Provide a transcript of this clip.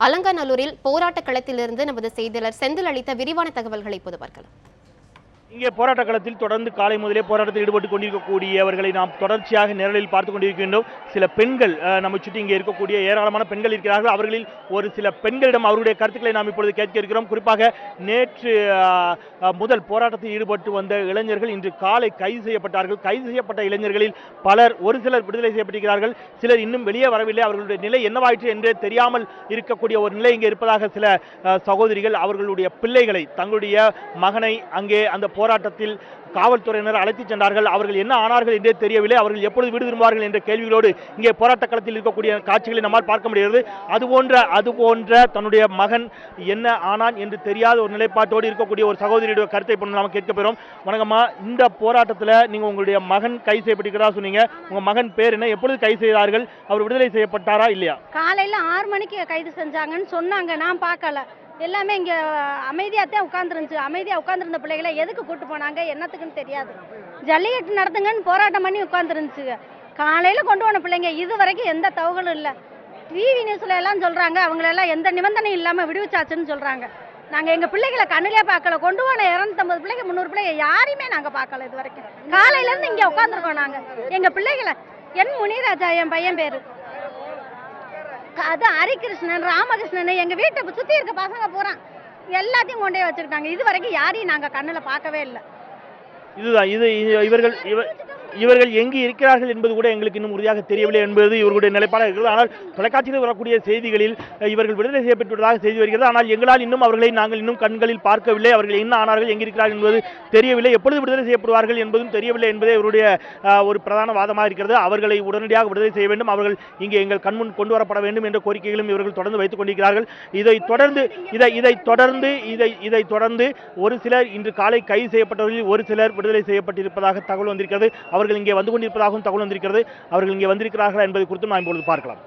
அலங்காநல்லூரில் போராட்ட களத்திலிருந்து நமது செய்தியாளர் செந்தில் அளித்த விரிவான தகவல்களை இப்போது பார்க்கலாம் இங்கே போராட்ட களத்தில் தொடர்ந்து காலை முதலே போராட்டத்தில் ஈடுபட்டு கொண்டிருக்கக்கூடியவர்களை நாம் தொடர்ச்சியாக நேரலில் பார்த்து கொண்டிருக்கின்றோம். சில பெண்கள் நம்ம நம்மை சுற்றி இங்கே இருக்கக்கூடிய ஏராளமான பெண்கள் இருக்கிறார்கள். அவர்களில் ஒரு சில பெண்களிடம் அவருடைய கருத்துக்களை நாம் இப்பொழுது கேட்க இருக்கிறோம். குறிப்பாக நேற்று முதல் போராட்டத்தில் ஈடுபட்டு வந்த இளைஞர்கள் இன்று காலை கைது செய்யப்பட்டார்கள். கைது செய்யப்பட்ட இளைஞர்களில் பலர் ஒரு சிலர் விடுதலை செய்யப்பட்டிருக்கிறார்கள். சிலர் இன்னும் வெளியே வரவில்லை. அவர்களுடைய நிலை என்னவாயிற்று என்றே தெரியாமல் இருக்கக்கூடிய ஒரு நிலை இங்கே இருப்பதாக சில சகோதரிகள் அவர்களுடைய பிள்ளைகளை தங்களுடைய மகனை அங்கே அந்த போராட்டத்தில் காவல்துறையினர் அழைத்துச் சென்றார்கள். அவர்கள் என்ன ஆனார்கள் என்றே தெரியவில்லை. அவர்கள் எப்பொழுது வீடு திரும்புவார்கள் என்ற கேள்விகளோடு இங்கே போராட்ட களத்தில் இருக்கக்கூடிய காட்சிகளை நம்மால் பார்க்க முடிகிறது. அது போன்ற அது போன்ற தன்னுடைய மகன் என்ன ஆனான் என்று தெரியாத ஒரு நிலைப்பாட்டோடு இருக்கக்கூடிய ஒரு சகோதரியுடைய கருத்தை இப்போ நாம் கேட்க போகிறோம் வணக்கம்மா இந்த போராட்டத்தில் நீங்கள் உங்களுடைய மகன் கை செய்யப்பட்டிருக்கிறதா சொன்னீங்க. உங்கள் மகன் பேர் என்ன? எப்பொழுது கை செய்தார்கள்? அவர் விடுதலை செய்யப்பட்டாரா இல்லையா? காலையில் ஆறு மணிக்கு கைது செஞ்சாங்கன்னு சொன்னாங்க. நான் பார்க்கல. எல்லாமே இங்கே அமைதியாக தான் உட்காந்துருந்துச்சு அமைதியாக உட்காந்துருந்த பிள்ளைகளை எதுக்கு கூட்டு போனாங்க? என்னத்துக்குன்னு தெரியாது. ஜல்லிக்கட்டு நடத்துங்கன்னு போராட்டம் பண்ணி உட்காந்துருந்துச்சுங்க காலையில் கொண்டு போன பிள்ளைங்க இது வரைக்கும் எந்த தகவலும் இல்லை. டிவி நியூஸில் எல்லாம் சொல்கிறாங்க அவங்களெல்லாம் எந்த நிபந்தனையும் இல்லாமல் விடுவிச்சாச்சுன்னு சொல்கிறாங்க நாங்கள் எங்கள் பிள்ளைகளை கண்ணிலே பார்க்கல. கொண்டு போன இரநூத்தம்பது பிள்ளைங்க முந்நூறு பிள்ளைங்க யாரையுமே நாங்கள் பார்க்கல இது வரைக்கும் காலையிலேருந்து இங்கே உட்காந்துருக்கோம் நாங்கள் எங்கள் பிள்ளைகளை என் முனிராஜா என் பையன் பேர். அது ஹரிகிருஷ்ணன் ராமகிருஷ்ணன் எங்க வீட்டை சுத்தி இருக்க பசங்க போறான் எல்லாத்தையும் கொண்டே வச்சுக்கிட்டாங்க இது வரைக்கும் யாரையும் நாங்க கண்ணுல பார்க்கவே இல்லை. இதுதான் இது இவர்கள் இவர் இவர்கள் எங்கு இருக்கிறார்கள் என்பது கூட எங்களுக்கு இன்னும் உறுதியாக தெரியவில்லை என்பது இவர்களுடைய நிலைப்பாடாக இருக்கிறது. ஆனால் தொலைக்காட்சியில் வரக்கூடிய செய்திகளில் இவர்கள் விடுதலை செய்யப்பட்டுள்ளதாக செய்தி வருகிறது. ஆனால் எங்களால் இன்னும் அவர்களை நாங்கள் இன்னும் கண்களில் பார்க்கவில்லை. அவர்கள் என்ன ஆனார்கள் எங்கு இருக்கிறார்கள் என்பது தெரியவில்லை. எப்பொழுது விடுதலை செய்யப்படுவார்கள் என்பதும் தெரியவில்லை என்பதே இவருடைய ஒரு பிரதான வாதமாக இருக்கிறது. அவர்களை உடனடியாக விடுதலை செய்ய வேண்டும். அவர்கள் இங்கே எங்கள் கண்முன் கொண்டு வரப்பட வேண்டும் என்ற கோரிக்கைகளும் இவர்கள் தொடர்ந்து வைத்துக் கொண்டிருக்கிறார்கள். இதை தொடர்ந்து இதை இதை தொடர்ந்து இதை இதை தொடர்ந்து ஒரு சிலர் இன்று காலை கைது செய்யப்பட்டவர்களில் ஒரு சிலர் விடுதலை செய்யப்பட்டிருப்பதாக தகவல் வந்திருக்கிறது. அவர்கள் இங்கே வந்து கொண்டிருப்பதாகவும் தகவல் வந்திருக்கிறது. அவர்கள் இங்கே வந்திருக்கிறார்களா என்பது குறித்தும் நாம் இப்பொழுது பார்க்கலாம்.